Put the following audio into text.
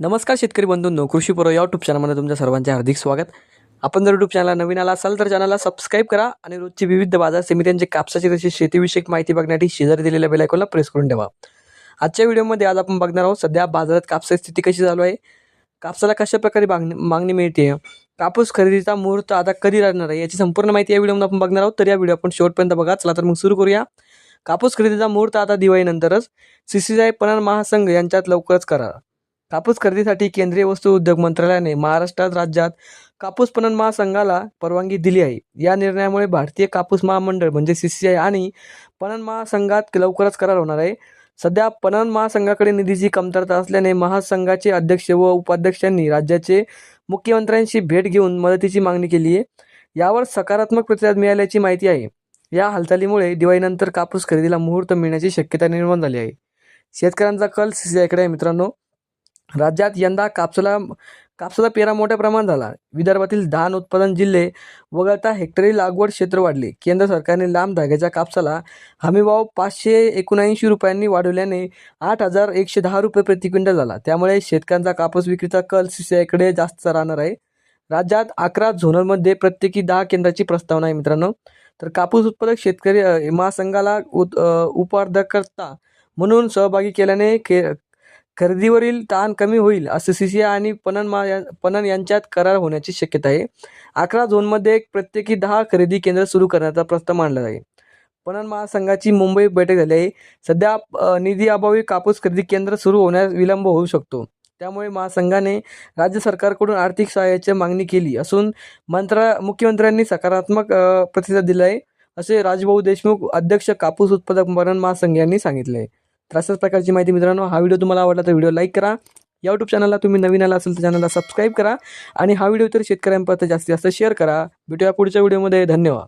नमस्कार शेतकरी बंधूंनो कृषी पुरो या यूट्यूब चॅनलमध्ये तुमच्या सर्वांचे हार्दिक स्वागत. आपण जर यूट्यूब चॅनलला नवीन आला असाल तर चॅनलला सबस्क्राईब करा आणि रोजची विविध बाजार समित्यांची कापसाची तशी शेतीविषयक माहिती बघण्यासाठी शेजारी दिलेल्या बेलायकॉनला प्रेस करून ठेवा. आजच्या व्हिडिओमध्ये आज आपण बघणार आहोत सध्या बाजारात कापसाची स्थिती कशी चालू आहे कापसाला कशा प्रकारे मागणी मागणी मिळते कापूस खरेदीचा मुहूर्त आता कधी राहणार आहे याची संपूर्ण माहिती या व्हिडिओमध्ये आपण बघणार आहोत. तर या व्हिडिओ आपण शेवटपर्यंत बघा चला तर मग सुरू करूया. कापूस खरेदीचा मुहूर्त आता दिवाळीनंतरच. सी सी आय पणन महासंघ यांच्यात लवकरच करा कापूस खरेदीसाठी केंद्रीय वस्तू उद्योग मंत्रालयाने महाराष्ट्रात राज्यात कापूस पणन महासंघाला परवानगी दिली आहे. या निर्णयामुळे भारतीय कापूस महामंडळ म्हणजे सी सी आय आणि पणन महासंघात लवकरच करार होणार आहे. सध्या पणन महासंघाकडे निधीची कमतरता असल्याने महासंघाचे अध्यक्ष व उपाध्यक्षांनी राज्याचे मुख्यमंत्र्यांशी भेट घेऊन मदतीची मागणी केली आहे. यावर सकारात्मक प्रतिसाद मिळाल्याची माहिती आहे. या हालचालीमुळे दिवाळीनंतर कापूस खरेदीला मुहूर्त मिळण्याची शक्यता निर्माण झाली आहे. शेतकऱ्यांचा कल सी सी आयकडे आहे मित्रांनो. राज्यात यंदा कापसाला कापसाचा पेरा मोठ्या प्रमाणात झाला. विदर्भातील धान उत्पादन जिल्हे वगळता हेक्टरी लागवड क्षेत्र वाढले. केंद्र सरकारने लांब धाग्याच्या कापसाला हमीभाव पाचशे एकोणऐंशी रुपयांनी वाढवल्याने आठ हजार एकशे दहा रुपये प्रति क्विंटल झाला. त्यामुळे शेतकऱ्यांचा कापूस विक्रीचा कल सीसीआयकडे जास्त राहणार आहे. राज्यात अकरा झोनलमध्ये प्रत्येकी दहा केंद्राची प्रस्तावना आहे मित्रांनो. तर कापूस उत्पादक शेतकरी महासंघाला उत उपार्धकर्ता म्हणून सहभागी केल्याने के खरेदीवरील ताण कमी होईल असं सी सी आय आणि पणन मा पणन यांच्यात करार होण्याची शक्यता आहे. अकरा झोनमध्ये एक प्रत्येकी दहा खरेदी केंद्र सुरू करण्याचा प्रस्ताव मांडला आहे पणन महासंघाची मुंबई बैठक झाली आहे. सध्या निधी अभावी कापूस खरेदी केंद्र सुरू होण्यास विलंब होऊ शकतो. त्यामुळे महासंघाने राज्य सरकारकडून आर्थिक सहाय्याची मागणी केली असून मंत्रा मुख्यमंत्र्यांनी सकारात्मक प्रतिसाद दिला आहे असे राजभाऊ देशमुख अध्यक्ष कापूस उत्पादक पणन महासंघ यांनी सांगितले आहे. तर अशाच प्रकारची माहिती मित्रांनो हा व्हिडिओ तुम्हाला आवडला तर व्हिडिओ लाईक करा. या यूट्यूब चॅनलला तुम्ही नवीन आला असेल तर चॅनलला सबस्क्राईब करा. आणि हा व्हिडिओ तर शेतकऱ्यांपर्यंत जास्तीत जास्त शेअर करा. भेटूया पुढच्या व्हिडिओमध्ये धन्यवाद.